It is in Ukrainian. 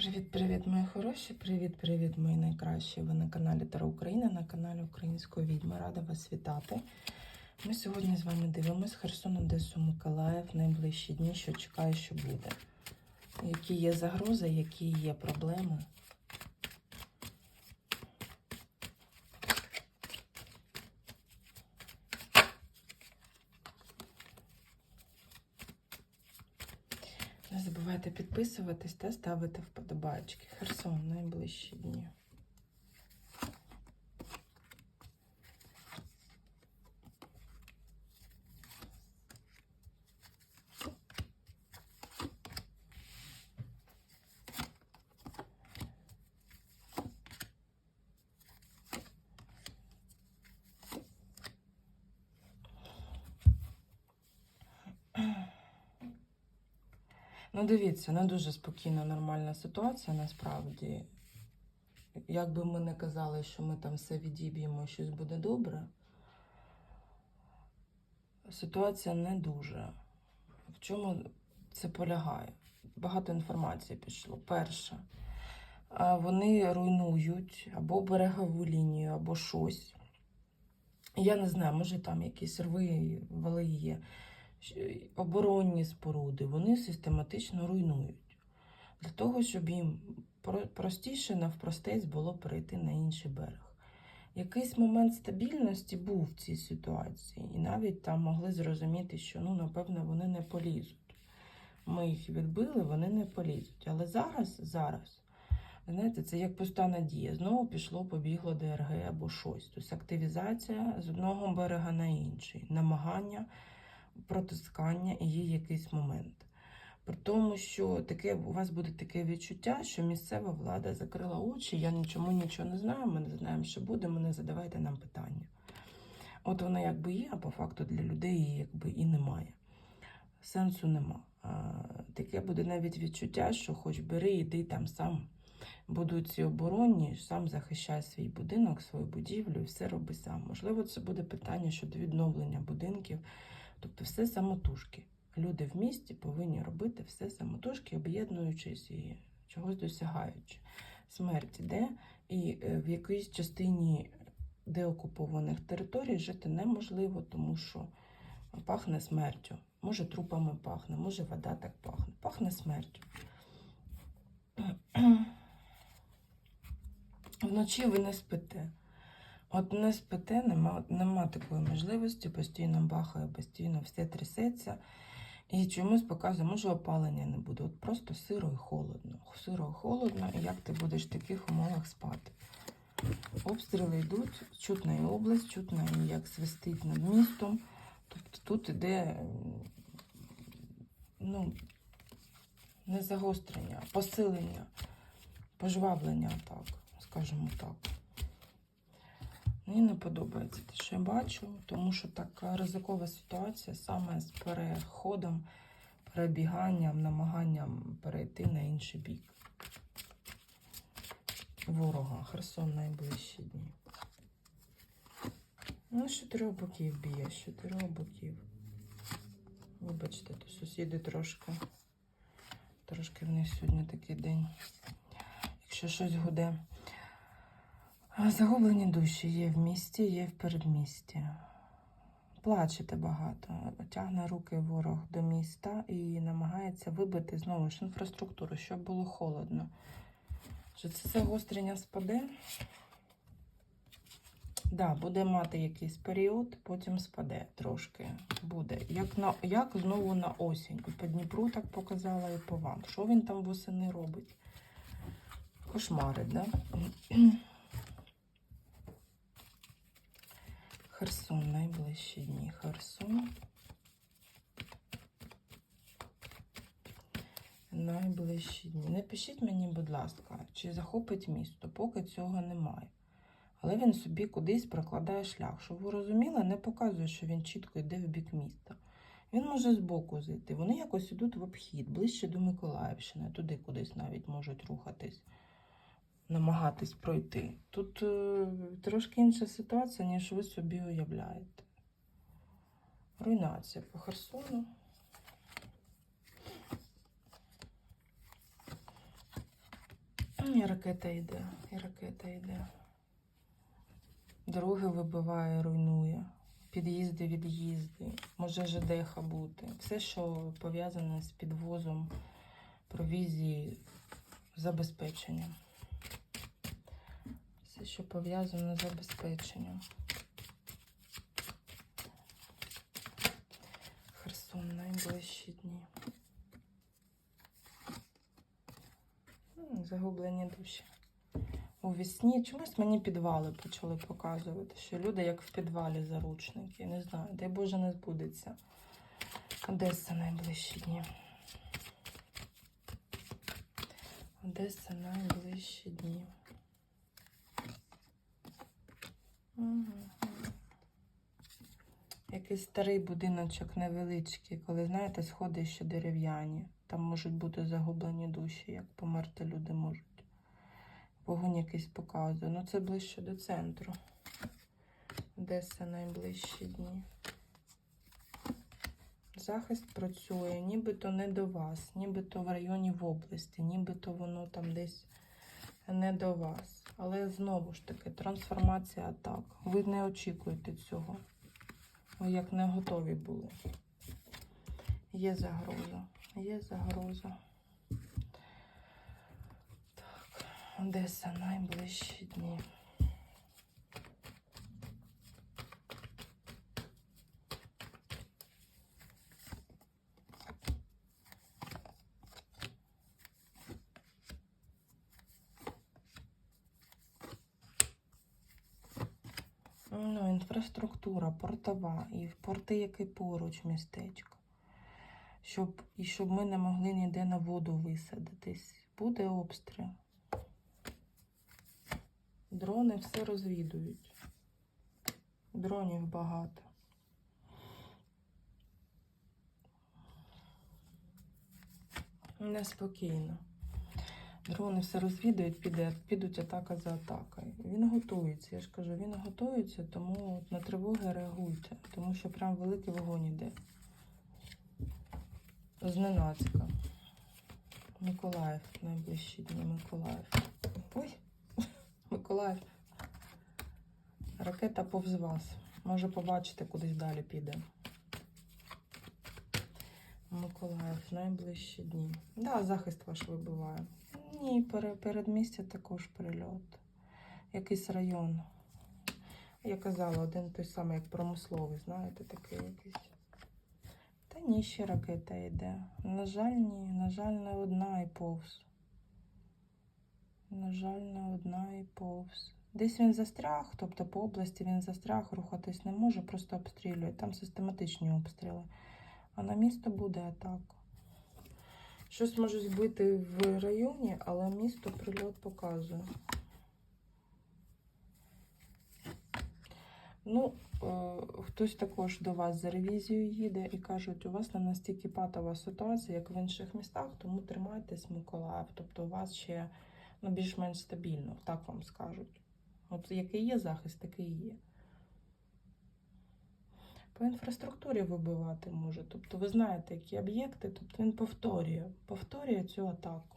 Привіт-привіт, мої хороші! Привіт-привіт, мої найкращі! Ви на каналі Тара Україна, на каналі Української відьми. Рада вас вітати. Ми сьогодні з вами дивимося Херсон, Одесу, Миколаїв найближчі дні, що чекає, що буде. Які є загрози, які є проблеми. Не забувайте підписуватись та ставити вподобайки. Херсон найближчі дні. Ну, дивіться, не дуже спокійна, нормальна ситуація насправді. Як би ми не казали, що ми там все відіб'ємо, щось буде добре. Ситуація не дуже. В чому це полягає? Багато інформації пішло. Перше, вони руйнують або берегову лінію, або щось. Я не знаю, може там якісь рви, вали є оборонні споруди, вони систематично руйнують. Для того, щоб їм простіше навпростець було перейти на інший берег. Якийсь момент стабільності був в цій ситуації, і навіть там могли зрозуміти, що ну, напевно, вони не полізуть. Ми їх відбили, вони не полізуть. Але зараз, зараз, знаєте, це як пуста надія. Знову пішло, побігло ДРГ або щось. Тобто активізація з одного берега на інший, намагання протискання і є якийсь момент. При тому, що таке, у вас буде таке відчуття, що місцева влада закрила очі, я нічому нічого не знаю, ми не знаємо, що буде, ми не задавайте нам питання. От воно якби є, а по факту для людей якби і немає. Сенсу нема. Таке буде навіть відчуття, що хоч бери, іди там сам. Будуть ці оборонні, сам захищай свій будинок, свою будівлю, і все роби сам. Можливо, це буде питання щодо відновлення будинків. Тобто все самотужки. Люди в місті повинні робити все самотужки, об'єднуючись і чогось досягаючи. Смерть іде, і е, в якійсь частині деокупованих територій жити неможливо, тому що пахне смертю. Може, трупами пахне, може, вода так пахне. Пахне смертю. Вночі ви не спите. От не спите, нема, нема такої можливості, постійно бахає, постійно все трясеться. І чомусь показує, може опалення не буде. От просто сиро і холодно. Сиро і холодно, і як ти будеш в таких умовах спати. Обстріли йдуть, чутна і область, чутно і як свистить над містом. Тобто тут іде ну, не загострення, а посилення, пожвавлення, так, скажімо так. Мені не подобається те, що я бачу, тому що така ризикова ситуація саме з переходом, перебіганням, намаганням перейти на інший бік. Ворога, Херсон найближчі дні. Ну, з чотирьох боків б'є, з чотирьох боків. Вибачте, то сусіди трошки, трошки в них сьогодні такий день. Якщо щось гуде. Загублені душі є в місті, є в передмісті. Плачете багато, тягне руки ворог до міста і намагається вибити знову ж інфраструктуру, щоб було холодно. Що це загострення спаде? Да, буде мати якийсь період, потім спаде трошки. Буде. Як, на, як знову на осінь. По Дніпру так показала, і по вам. Що він там восени робить? Кошмари, да? Херсон, найближчі дні. Херсон. Найближчі дні. Напишіть мені, будь ласка, чи захопить місто, поки цього немає. Але він собі кудись прокладає шлях. Щоб ви розуміли, не показує, що він чітко йде в бік міста. Він може збоку зайти. Вони якось йдуть в обхід, ближче до Миколаївщини, туди кудись навіть можуть рухатись намагатись пройти. Тут е, трошки інша ситуація, ніж ви собі уявляєте. Руйнація по Херсону. І ракета йде, і ракета йде. Дороги вибиває, руйнує. Під'їзди, від'їзди, може ЖДХ бути. Все, що пов'язане з підвозом провізії, забезпеченням. Все, що пов'язане з забезпеченням. Херсон найближчі дні. Загублені душі. У вісні чомусь мені підвали почали показувати, що люди як в підвалі заручники. Не знаю, дай Боже не збудеться. Одеса найближчі дні. Одеса найближчі дні. Якийсь старий будиночок невеличкий, коли, знаєте, сходи ще дерев'яні. Там можуть бути загублені душі, як померти люди можуть. Вогонь якийсь показує. Ну це ближче до центру. Одеса найближчі дні. Захист працює, нібито не до вас, нібито в районі в області, нібито воно там десь не до вас. Але знову ж таки, трансформація так. Ви не очікуєте цього. Ви як не готові були. Є загроза. Є загроза. Так, Одеса найближчі дні. Ну, інфраструктура портова і порти, які поруч містечко. Щоб, і щоб ми не могли ніде на воду висадитись. Буде обстріл. Дрони все розвідують. Дронів багато. Неспокійно. Дрони все розвідують, піде, підуть атака за атакою. Він готується. Я ж кажу, він готується, тому на тривоги реагуйте, тому що прям великий вогонь іде. Зненацька. Миколаїв, найближчі дні Миколаїв. Ой, Миколаїв. Ракета повз вас. Може побачите, кудись далі піде. Миколаїв, найближчі дні. Да, захист ваш вибиває. Ні, пере- передмістя також прильот. Якийсь район. Я казала, один той самий, як промисловий, знаєте, такий якийсь. Та ні, ще ракета йде. На жаль, ні. На жаль, не одна і повз. На жаль, не одна і повз. Десь він застряг, тобто по області він застряг, рухатись не може, просто обстрілює. Там систематичні обстріли. А на місто буде атака. Щось може збити в районі, але місто прильот показує. Ну, е, хтось також до вас за ревізією їде і кажуть, у вас не настільки патова ситуація, як в інших містах, тому тримайтесь, Миколаїв. Тобто у вас ще ну, більш-менш стабільно, так вам скажуть. От який є захист, такий є. По інфраструктурі вибивати може. Тобто ви знаєте, які об'єкти, тобто він повторює, повторює цю атаку.